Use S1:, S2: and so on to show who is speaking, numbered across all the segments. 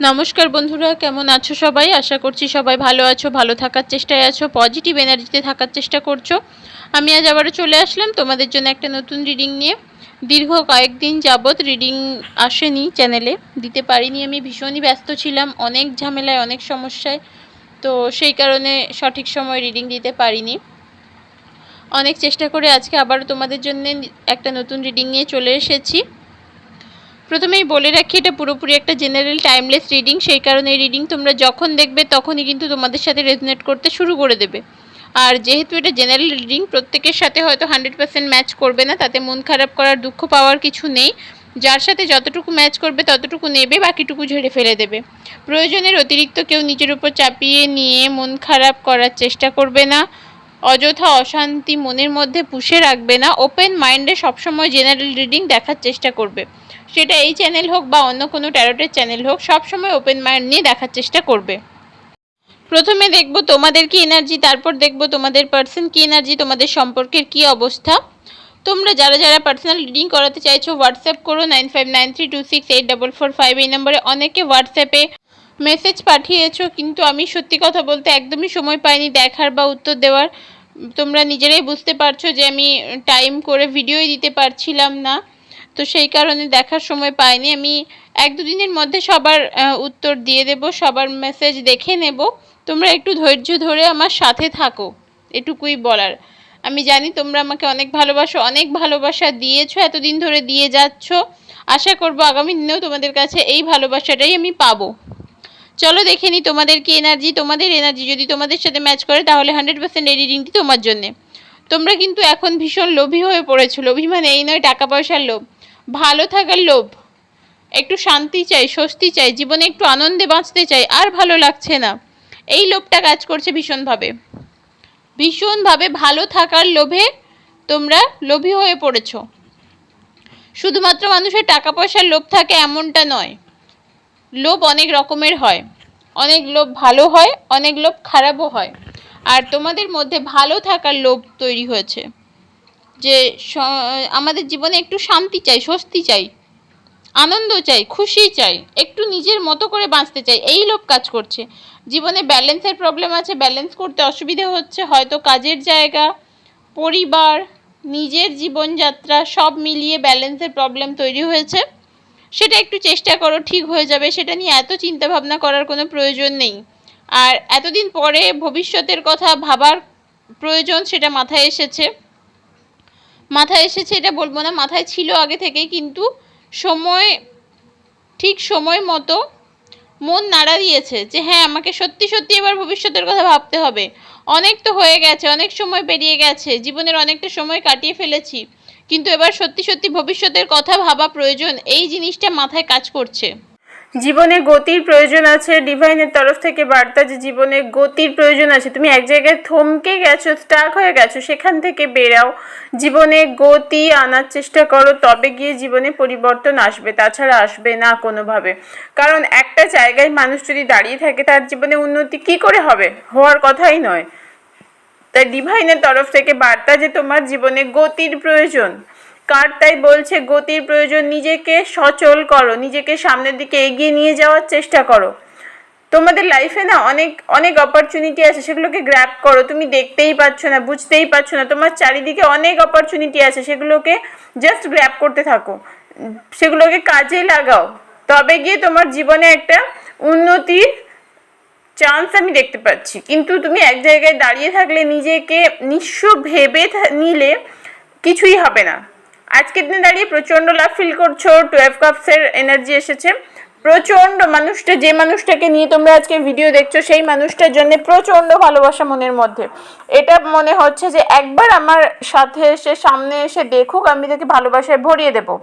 S1: নমস্কার বন্ধুরা, কেমন আছো সবাই? আশা করছি সবাই ভালো আছো, ভালো থাকার চেষ্টায় আছো পজিটিভ এনার্জিতে থাকার চেষ্টা করছ। আমি আজ আবারও চলে আসলাম তোমাদের জন্য একটা নতুন রিডিং নিয়ে। দীর্ঘ কয়েকদিন যাবৎ রিডিং আসেনি চ্যানেলে দিতে পারিনি আমি, ভীষণই ব্যস্ত ছিলাম, অনেক ঝামেলায়, অনেক সমস্যায়। তো সেই কারণে সঠিক সময় রিডিং দিতে পারিনি। অনেক চেষ্টা করে আজকে আবারও তোমাদের জন্য একটা নতুন রিডিং নিয়ে চলে এসেছি। প্রথমেই বলে রাখি, এটা পুরোপুরি একটা জেনারেল টাইমলেস রিডিং সেই কারণে এই রিডিং তোমরা যখন দেখবে তখনই কিন্তু তোমাদের সাথে রেজনেট করতে শুরু করে দেবে। আর যেহেতু এটা জেনারেল রিডিং প্রত্যেকের সাথে হয়তো হান্ড্রেড পার্সেন্ট ম্যাচ করবে না, তাতে মন খারাপ করার দুঃখ পাওয়ার কিছু নেই। যার সাথে যতটুকু ম্যাচ করবে ততটুকু নেবে, বাকিটুকু ঝেড়ে ফেলে দেবে। প্রয়োজনের অতিরিক্ত কেউ নিজের উপর চাপিয়ে নিয়ে মন খারাপ করার চেষ্টা করবে না। অযথা অশান্তি মনের মধ্যে পুষে রাখবে না। ওপেন মাইন্ডে সবসময় জেনারেল রিডিং দেখার চেষ্টা করবে। সেটা এই চ্যানেল হোক বা অন্য কোনো ট্যারোটের চ্যানেল হোক সবসময় ওপেন মাইন্ড নিয়ে দেখার চেষ্টা করবে। প্রথমে দেখব তোমাদের কি এনার্জি তারপর দেখব তোমাদের পার্সন কি এনার্জি তোমাদের সম্পর্কের কি অবস্থা। তোমরা যারা যারা পার্সোনাল রিডিং করাতে চাইছো হোয়াটসঅ্যাপ করো nine five nine two six eight four five এই নম্বরে অনেকে হোয়াটসঅ্যাপে মেসেজ পাঠিয়েছো, কিন্তু আমি সত্যি কথা বলতে একদমই সময় পাইনি দেখার বা উত্তর দেওয়ার। তোমরা নিজেরাই বুঝতে পারছ যে আমি টাইম করে ভিডিওই দিতে পারছিলাম না। তো সেই কারণে দেখার সময় পাইনি। আমি এক দুদিনের মধ্যে সবার উত্তর দিয়ে দেব, সবার মেসেজ দেখে নেব। তোমরা একটু ধৈর্য ধরে আমার সাথে থাকো, এটুকুই বলার। আমি জানি তোমরা আমাকে অনেক ভালোবাসো, অনেক ভালোবাসা দিয়েছ, এতদিন ধরে দিয়ে যাচ্ছ। আশা করব আগামী দিনেও তোমাদের কাছে এই ভালোবাসাটাই আমি পাবো। চলো দেখে নিই তোমাদের কি এনার্জি তোমাদের এনার্জি যদি তোমাদের সাথে ম্যাচ করে, তাহলে হান্ড্রেড পার্সেন্ট রিডিংটি তোমার জন্যে। তোমরা কিন্তু এখন ভীষণ লোভী হয়ে পড়েছো। লোভী মানে এই নয়, টাকা পয়সার লোভ। ভালো থাকার লোভ। একটু শান্তি চাই, স্বস্তি চাই, জীবনে একটু আনন্দে বাঁচতে চাই, আর ভালো লাগছে না। এই লোভটা কাজ করছে ভীষণভাবে। ভীষণভাবে ভালো থাকার লোভে তোমরা লোভী হয়ে পড়েছ। শুধুমাত্র মানুষের টাকা পয়সার লোভ থাকে এমনটা নয়। লোভ অনেক রকমের হয়। অনেক লোভ ভালো হয়, অনেক লোভ খারাপও হয়। আর তোমাদের মধ্যে ভালো থাকার লোভ তৈরি হয়েছে। যে আমাদের জীবনে একটু শান্তি চাই, স্বস্তি চাই, আনন্দ চাই, খুশি চাই, একটু নিজের মতো করে বাঁচতে চাই, এই লোক কাজ করছে। জীবনে ব্যালেন্সের প্রবলেম আছে ব্যালেন্স করতে অসুবিধে হচ্ছে, হয়তো কাজের জায়গা, পরিবার, নিজের জীবনযাত্রা সব মিলিয়ে ব্যালেন্সের প্রবলেম তৈরি হয়েছে। সেটা একটু চেষ্টা করো, ঠিক হয়ে যাবে, সেটা নিয়ে এত চিন্তা ভাবনা করার কোনো প্রয়োজন নেই। আর এতদিন পরে ভবিষ্যতের কথা ভাবার প্রয়োজন সেটা মাথায় এসেছে। মাথায় এসেছে, এটা বলব না, মাথায় ছিল আগে থেকেই, কিন্তু সময়, ঠিক সময় মতো মন নাড়া দিয়েছে যে হ্যাঁ আমাকে সত্যি সত্যি এবার ভবিষ্যতের কথা ভাবতে হবে। অনেক তো হয়ে গেছে, অনেক সময় পেরিয়ে গেছে, জীবনের অনেকটা সময় কাটিয়ে ফেলেছি, কিন্তু এবার সত্যি সত্যি ভবিষ্যতের কথা ভাবা প্রয়োজন, এই জিনিসটা মাথায় কাজ করছে।
S2: জীবনে গতির প্রয়োজন আছে ডিভাইনের তরফ থেকে বার্তা যে জীবনে গতির প্রয়োজন আছে, তুমি এক জায়গায় থমকে গেছো স্টাক হয়ে গেছো, সেখান থেকে বেরাও। জীবনে গতি আনার চেষ্টা করো, তবে গিয়ে জীবনে পরিবর্তন আসবে, তাছাড়া আসবে না কোনোভাবে। কারণ একটা জায়গায় মানুষ যদি দাঁড়িয়ে থাকে, তার জীবনে উন্নতি কি করে হবে? হওয়ার কথাই নয়। তাই ডিভাইনের তরফ থেকে বার্তা যে তোমার জীবনে গতির প্রয়োজন। কার তাই বলছে, গতির প্রয়োজন, নিজেকে সচল করো, নিজেকে সামনের দিকে এগিয়ে নিয়ে যাওয়ার চেষ্টা করো। তোমাদের লাইফে না অনেক অনেক অপরচুনিটি আছে, সেগুলোকে গ্র্যাপ করো। তুমি দেখতেই পাচ্ছ না, বুঝতেই পারছ না, তোমার চারিদিকে অনেক অপরচুনিটি আছে, সেগুলোকে জাস্ট গ্র্যাপ করতে থাকো। সেগুলোকে কাজে লাগাও। তবে গিয়ে তোমার জীবনে একটা উন্নতির চান্স আমি দেখতে পাচ্ছি। কিন্তু তুমি এক জায়গায় দাঁড়িয়ে থাকলে নিজেকে নিঃস্ব ভেবে নিলে কিছুই হবে না। আজকের দিনে দাঁড়িয়ে প্রচণ্ড লাভ ফিল করছ টুয়েলভ কাপসের এনার্জি এসেছে। প্রচণ্ড মানুষটা, যে মানুষটাকে নিয়ে তোমরা আজকে ভিডিও দেখছ, সেই মানুষটার জন্য প্রচণ্ড ভালোবাসা মনের মধ্যে। এটা মনে হচ্ছে যে একবার আমার সাথে এসে, সামনে এসে দেখুক, আমি তাকে ভালোবাসায় ভরিয়ে দেবো।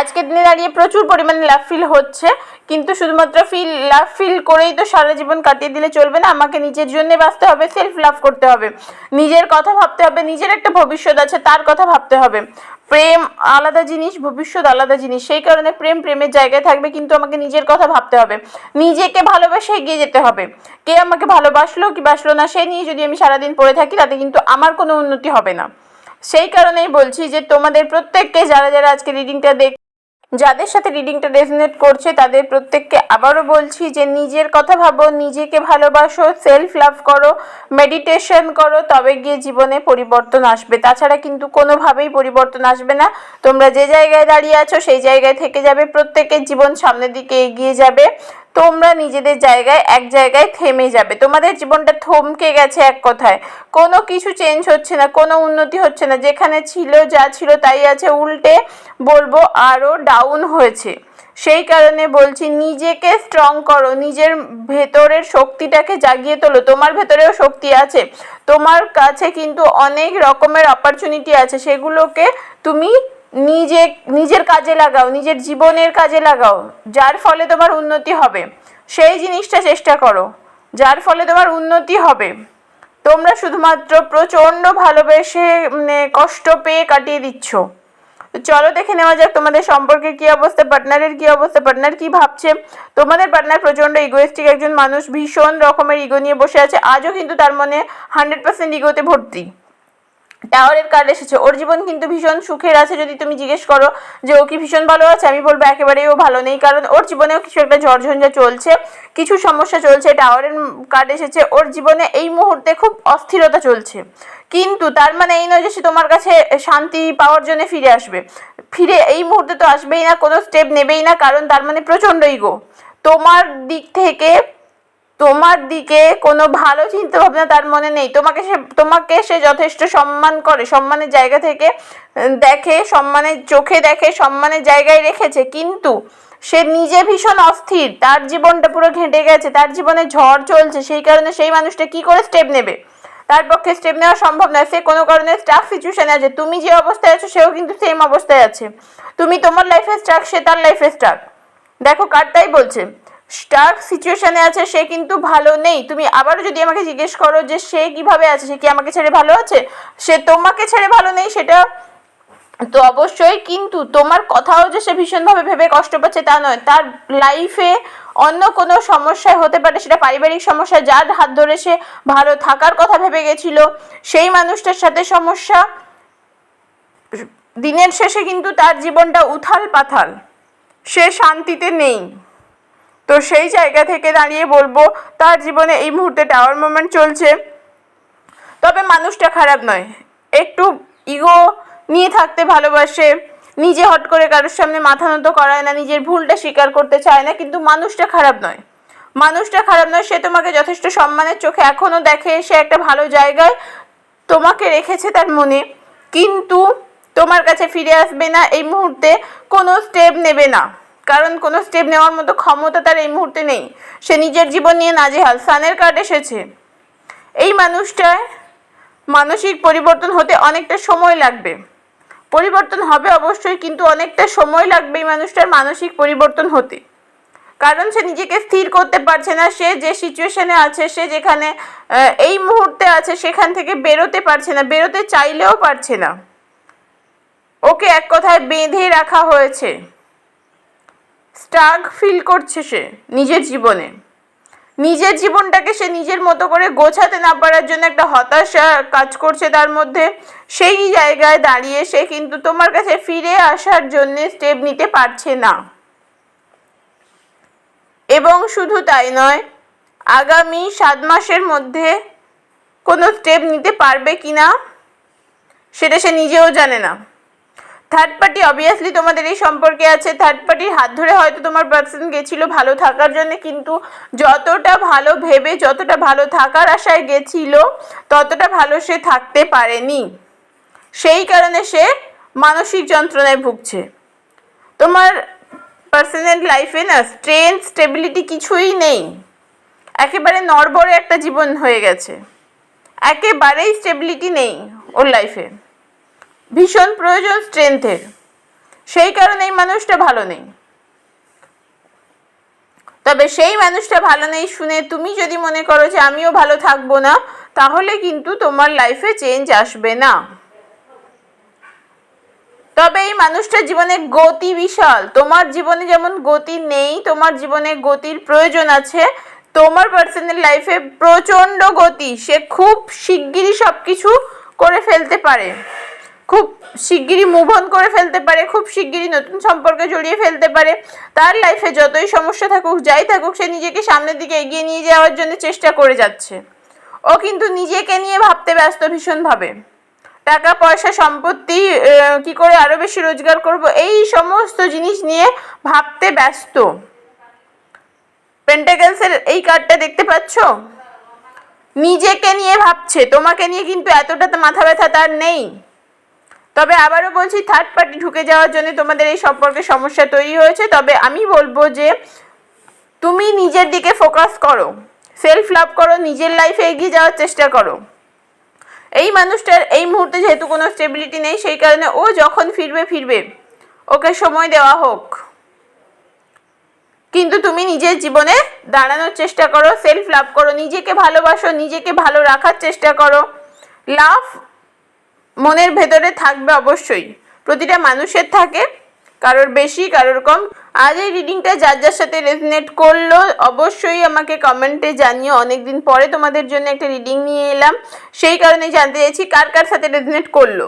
S2: আজকের দিনে দাঁড়িয়ে প্রচুর পরিমাণে লাভ ফিল হচ্ছে, কিন্তু শুধুমাত্র ফিল লাভ ফিল করেই তো সারা জীবন কাটিয়ে দিলে চলবে না, আমাকে নিজের জন্য বাঁচতে হবে সেলফ লাভ করতে হবে। নিজের কথা ভাবতে হবে, নিজের একটা ভবিষ্যৎ আছে, তার কথা ভাবতে হবে। প্রেম আলাদা জিনিস, ভবিষ্যৎ আলাদা জিনিস, সেই কারণে প্রেম প্রেমের জায়গায় থাকবে, কিন্তু আমাকে নিজের কথা ভাবতে হবে। নিজেকে ভালোবাসে এগিয়ে যেতে হবে। কে আমাকে ভালোবাসলো কি বাসলো না সেই নিয়ে যদি আমি সারাদিন পড়ে থাকি, তাতে কিন্তু আমার কোনো উন্নতি হবে না। সেই কারণেই বলছি যে তোমাদের প্রত্যেককে, যারা যারা আজকে রিডিংটা দেখ যাদের সাথে রিডিংটা রেজনেট করছে, তাদের প্রত্যেককে আবারও বলছি যে নিজের কথা ভাবো, নিজেকে ভালোবাসো সেলফ লাভ করো মেডিটেশন করো, তবে গিয়ে জীবনে পরিবর্তন আসবে। তাছাড়া কিন্তু কোনোভাবেই পরিবর্তন আসবে না। তোমরা যে জায়গায় দাঁড়িয়ে আছো, সেই জায়গায় থেকে যাবে। প্রত্যেকের জীবন সামনের দিকে এগিয়ে যাবে। তোমরা নিজেদের জায়গায় এক জায়গায় থেমে যাবে। তোমাদের জীবনটা থমকে গেছে এক কথায়। কোনো কিছু চেঞ্জ হচ্ছে না, কোনো উন্নতি হচ্ছে না। যেখানে ছিল যা ছিল তাই আছে। উল্টে বলব আরও ডাউন হয়েছে। সেই কারণে বলছি, নিজেকে স্ট্রং করো। নিজের ভেতরের শক্তিটাকে জাগিয়ে তোলো। তোমার ভেতরেও শক্তি আছে। তোমার কাছে কিন্তু অনেক রকমের অপরচুনিটি আছে। সেগুলোকে তুমি নিজে, নিজের কাজে লাগাও, নিজের জীবনের কাজে লাগাও, যার ফলে তোমার উন্নতি হবে। সেই জিনিসটা চেষ্টা করো, যার ফলে তোমার উন্নতি হবে। তোমরা শুধুমাত্র প্রচণ্ড ভালোবেসে মানে কষ্ট পেয়ে কাটিয়ে দিচ্ছ। চলো দেখে নেওয়া যাক তোমাদের সম্পর্কে কি অবস্থা, পার্টনারের কি অবস্থা, পার্টনার কি ভাবছে। তোমাদের পার্টনার প্রচণ্ড ইগোয়েস্টিক একজন মানুষ, ভীষণ রকমের ইগো নিয়ে বসে আছে। আজও কিন্তু তার মনে হান্ড্রেড পার্সেন্ট ইগোতে ভর্তি। টাওয়ারের কার্ড এসেছে। ওর জীবন কিন্তু ভীষণ সুখের আছে, যদি তুমি জিজ্ঞেস করো যে ও কি ভীষণ ভালো আছে, আমি বলব একেবারেই ও ভালো নেই। কারণ ওর জীবনেও কিছু একটা ঝড়ঝঞ্ঝা চলছে, কিছু সমস্যা চলছে টাওয়ারের কার্ড এসেছে। ওর জীবনে এই মুহূর্তে খুব অস্থিরতা চলছে। কিন্তু তার মানে এই নয় যে সে তোমার কাছে শান্তি পাওয়ার জন্য ফিরে আসবে। ফিরে এই মুহূর্তে তো আসবেই না, কোনো স্টেপ নেবেই না, কারণ তার মানে প্রচণ্ড ইগো তোমার দিক থেকে তোমার দিকে কোনো ভালো চিন্তা ভাবনা তার মনে নেই। তোমাকে সে তোমাকে সে যথেষ্ট সম্মান করে, সম্মানের জায়গা থেকে দেখে, সম্মানের চোখে দেখে, সম্মানের জায়গায় রেখেছে। কিন্তু সে নিজে ভীষণ অস্থির। তার জীবনটা পুরো ঘেঁটে গেছে, তার জীবনে ঝড় চলছে, সেই কারণে সেই মানুষটা কি করে স্টেপ নেবে? তার পক্ষে স্টেপ নেওয়া সম্ভব নয়। সে কোনো কারণে স্টাক সিচুয়েশনে আছে। তুমি যে অবস্থায় আছো, সেও কিন্তু সেম অবস্থায় আছে। তুমি তোমার লাইফে স্টাক সে তার লাইফে স্টাক দেখো কার্ডটাই বলছে। স্টাক সিচুয়েশনে আছে, সে কিন্তু ভালো নেই। তুমি আবারও যদি আমাকে জিজ্ঞেস করো যে সে কীভাবে আছে, সে কি আমাকে ছেড়ে ভালো আছে? সে তোমাকে ছেড়ে ভালো নেই সেটা তো অবশ্যই, কিন্তু তোমার কথাও যে সে ভীষণভাবে ভেবে কষ্ট পাচ্ছে তা নয়। তার লাইফে অন্য কোনো সমস্যায় হতে পারে, সেটা পারিবারিক সমস্যা, যার হাত ধরে সে ভালো থাকার কথা ভেবে গেছিল, সেই মানুষটার সাথে সমস্যা। দিনের শেষে কিন্তু তার জীবনটা উথাল পাথাল সে শান্তিতে নেই। তো সেই জায়গা থেকে দাঁড়িয়ে বলব, তার জীবনে এই মুহূর্তে টাওয়ার মোমেন্ট চলছে। তবে মানুষটা খারাপ নয়। একটু ইগো নিয়ে থাকতে ভালোবাসে। নিজে হট করে কারোর সামনে মাথা নত করায় না, নিজের ভুলটা স্বীকার করতে চায় না, কিন্তু মানুষটা খারাপ নয়। মানুষটা খারাপ নয়, সে তোমাকে যথেষ্ট সম্মানের চোখে এখনও দেখে, সে একটা ভালো জায়গায় তোমাকে রেখেছে তার মনে। কিন্তু তোমার কাছে ফিরে আসবে না, এই মুহূর্তে কোনো স্টেপ নেবে না। কারণ কোনো স্টেপ নেওয়ার মতো ক্ষমতা তার এই মুহূর্তে নেই। সে নিজের জীবন নিয়ে নাজেহাল। সানের কার্ড এসেছে। এই মানুষটায় মানসিক পরিবর্তন হতে অনেকটা সময় লাগবে। পরিবর্তন হবে অবশ্যই, কিন্তু অনেকটা সময় লাগবে এই মানুষটার মানসিক পরিবর্তন হতে। কারণ সে নিজেকে স্থির করতে পারছে না। সে যে সিচুয়েশনে আছে, সে যেখানে এই মুহূর্তে আছে, সেখান থেকে বেরোতে পারছে না। বেরোতে চাইলেও পারছে না। ওকে এক কথায় বেঁধে রাখা হয়েছে। স্টাগ ফিল করছে সে নিজের জীবনে। নিজের জীবনটাকে সে নিজের মতো করে গোছাতে না পারার জন্য একটা হতাশা কাজ করছে তার মধ্যে। সেই জায়গায় দাঁড়িয়ে সে কিন্তু তোমার কাছে ফিরে আসার জন্য স্টেপ নিতে পারছে না। এবং শুধু তাই নয়, আগামী সাত মাসের মধ্যে কোনো স্টেপ নিতে পারবে কি না সেটা সে নিজেও জানে না। থার্ড পার্টি অবভিয়াসলি তোমাদের এই সম্পর্কে আছে। থার্ড পার্টির হাত ধরে হয়তো তোমার পার্সন গেছিল ভালো থাকার জন্য, কিন্তু যতটা ভালো ভেবে, যতটা ভালো থাকার আশায় গেছিল, ততটা ভালো সে থাকতে পারেনি। সেই কারণে সে মানসিক যন্ত্রণায় ভুগছে। তোমার পার্সোনাল লাইফে না স্ট্রেংথ স্টেবিলিটি কিছুই নেই। একেবারে নড়বড়ে একটা জীবন হয়ে গেছে। একেবারেই স্টেবিলিটি নেই ওর লাইফে ভীষণ প্রয়োজন স্ট্রেংথের সেই কারণে এই মানুষটা ভালো নেই। তবে সেই মানুষটা ভালো নেই শুনে তুমি যদি মনে করো যে আমিও ভালো থাকব না, তাহলে কিন্তু তোমার লাইফে চেঞ্জ আসবে না। তবে এই মানুষটার জীবনে গতি বিশাল। তোমার জীবনে যেমন গতি নেই, তোমার জীবনে গতির প্রয়োজন আছে, তোমার পার্সোনাল লাইফে প্রচণ্ড গতি। সে খুব শিগগিরই সব কিছু করে ফেলতে পারে। খুব শিগগিরই মুভ অন করে ফেলতে পারে, খুব শিগগিরই নতুন সম্পর্কে জড়িয়ে ফেলতে পারে। তার লাইফে যতই সমস্যা থাকুক, যাই থাকুক, সে নিজেকে সামনের দিকে এগিয়ে নিয়ে যাওয়ার জন্য চেষ্টা করে যাচ্ছে। ও কিন্তু নিজেকে নিয়ে ভাবতে ব্যস্ত ভীষণভাবে। টাকা, পয়সা, সম্পত্তি কি করে আরও বেশি রোজগার করব, এই সমস্ত জিনিস নিয়ে ভাবতে ব্যস্ত। পেন্টাকেলসের এই কার্ডটা দেখতে পাচ্ছ? নিজেকে নিয়ে ভাবছে, তোমাকে নিয়ে কিন্তু এতটা মাথা ব্যথা তার নেই। তবে আবারও বলছি থার্ড পার্টি ঢুকে যাওয়ার জন্য তোমাদের এই সম্পর্কে সমস্যা তৈরি হয়েছে। তবে আমি বলব যে, তুমি নিজের দিকে ফোকাস করো সেলফ লাভ করো, নিজের লাইফে এগিয়ে যাওয়ার চেষ্টা করো। এই মানুষটার এই মুহূর্তে যেহেতু কোনো স্টেবিলিটি নেই, সেই কারণে ও যখন ফিরবে ফিরবে। ওকে সময় দেওয়া হোক। কিন্তু তুমি নিজের জীবনে দাঁড়ানোর চেষ্টা করো সেলফ লাভ করো, নিজেকে ভালোবাসো, নিজেকে ভালো রাখার চেষ্টা করো। লাভ মনের ভেতরে থাকবে অবশ্যই। প্রতিটা মানুষের থাকে, কারোর বেশি, কারোর কম। আজ এই রিডিংটা যার যার সাথে রেজনেট করল, অবশ্যই আমাকে কমেন্টে জানিও। অনেকদিন পরে তোমাদের জন্য একটা রিডিং নিয়ে এলাম। সেই কারণে জানতে চাইছি কার কার সাথে রেজনেট করল।